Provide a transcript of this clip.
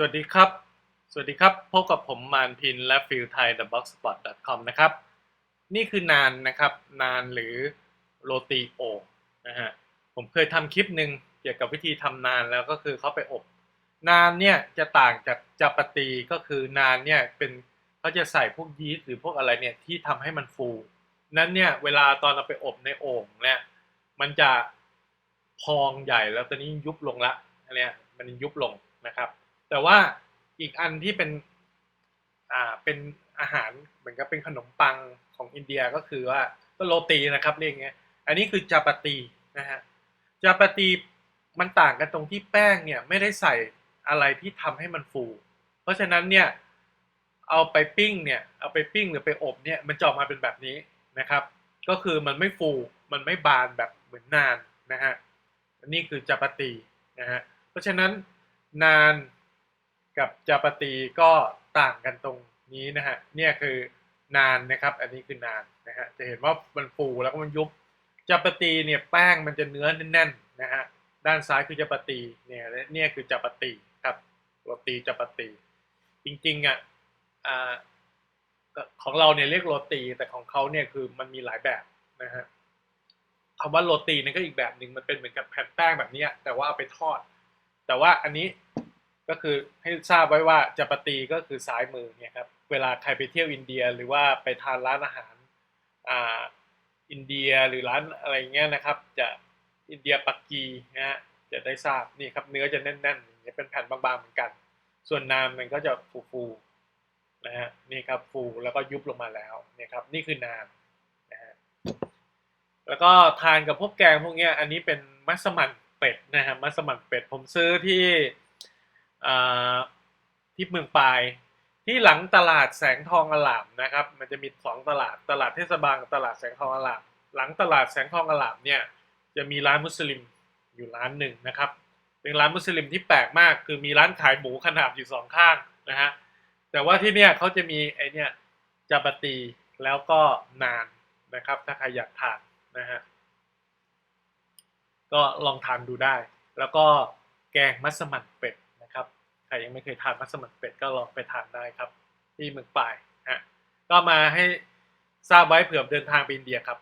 สวัสดีครับ สวัสดีครับ พบกับผมมานพินและฟิลไทย the box spot com นะครับ นี่คือนานนะครับ นานหรือโรตีโอนะฮะ ผมเคยทำคลิปหนึ่งเกี่ยวกับวิธีทำนานแล้วก็คือเขาไปอบ นานเนี่ยจะต่างจากจาปาตีก็คือนานเนี่ยเป็นเขาจะใส่พวกยีสต์หรือพวกอะไรเนี่ยที่ทำให้มันฟู นั้นเนี่ยเวลาตอนเราไปอบในโอ่งเนี่ยมันจะพองใหญ่แล้วตอนนี้ยุบลงละอันเนี้ยมันยุบลงนะครับ แต่ว่าอีกอันที่เป็นอ่าเป็นอาหารเหมือนกับเป็นขนมปังของอินเดียก็คือว่าก็โรตีนะครับเรียกไงอันนี้คือจาปาตีนะฮะจาปาตีมันต่างกันตรงที่แป้งเนี่ยไม่ได้ใส่อะไรที่ทำให้มันฟู เพราะฉะนั้นเนี่ยเอาไปปิ้งเนี่ยเอาไปปิ้งหรือไปอบเนี่ยมันจะออกมาเป็นแบบนี้นะครับ ก็คือมันไม่ฟูมันไม่บานแบบเหมือนนานนะฮะอันนี้คือจาปาตีนะฮะเพราะฉะนั้นนาน กับจาปตีก็ต่างกันตรงนี้นะฮะเนี่ยคือนานนะครับ อันนี้คือนานนะฮะจะเห็นว่ามันฟูแล้วก็มันยุบจาปตีเนี่ยแป้งมันจะเนื้อแน่นๆนะฮะด้านซ้ายคือจาปตีเนี่ยและเนี่ยคือจาปตีครับโรตีจาปตี จริงๆอะอ่าก็ของเราเนี่ยเรียกโรตีแต่ของเขาเนี่ยคือมันมีหลายแบบนะฮะคำว่าโรตีนั่นก็อีกแบบหนึ่งมันเป็นเหมือนกับแผ่นแป้งแบบนี้แต่ว่าเอาไปทอด แต่ว่าอันนี้ ก็คือให้ทราบไว้ว่าจาปาตีก็คือซ้ายมือเนี่ยครับเวลาใครไปเที่ยวอินเดียหรือว่าไปทานร้านอาหารอ่าอินเดียหรือร้านอะไรเงี้ยนะครับ จะอินเดียปักกีนะฮะจะได้ทราบนี่ครับเนื้อจะแน่นๆอย่างเงี้ยเป็นแผ่นบางๆเหมือนกัน ส่วนนานมันก็จะฟูๆนะฮะนี่ครับฟูแล้วก็ยุบลงมาแล้วนี่ครับนี่คือนานนะฮะแล้วก็ทานกับพวกแกงพวกเนี้ยอันนี้เป็นมัสมั่นเป็ดนะฮะมัสมั่นเป็ดผมซื้อที่ ที่เมืองปาย ที่หลังตลาดแสงทองอลามนะครับ มันจะมีสองตลาดตลาดเทศบาลกับตลาดแสงทองอลาม หลังตลาดแสงทองอลามเนี่ยจะมีร้านมุสลิมอยู่ร้านหนึ่งนะครับ เป็นร้านมุสลิมที่แปลกมาก คือมีร้านขายหมูขนาดอยู่สองข้างนะฮะแต่ว่าที่เนี่ยเขาจะมีไอเนี่ยจาปาตีแล้วก็นานนะครับ ถ้าใครอยากทานนะฮะก็ลองทานดูได้ แล้วก็แกงมัสมั่นเป็ด ใครยังไม่เคยทานมัสมั่นเป็ดก็ลองไปทานได้ครับ ที่เมืองปายฮะก็มาให้ทราบไว้เผื่อเดินทางไปอินเดียครับ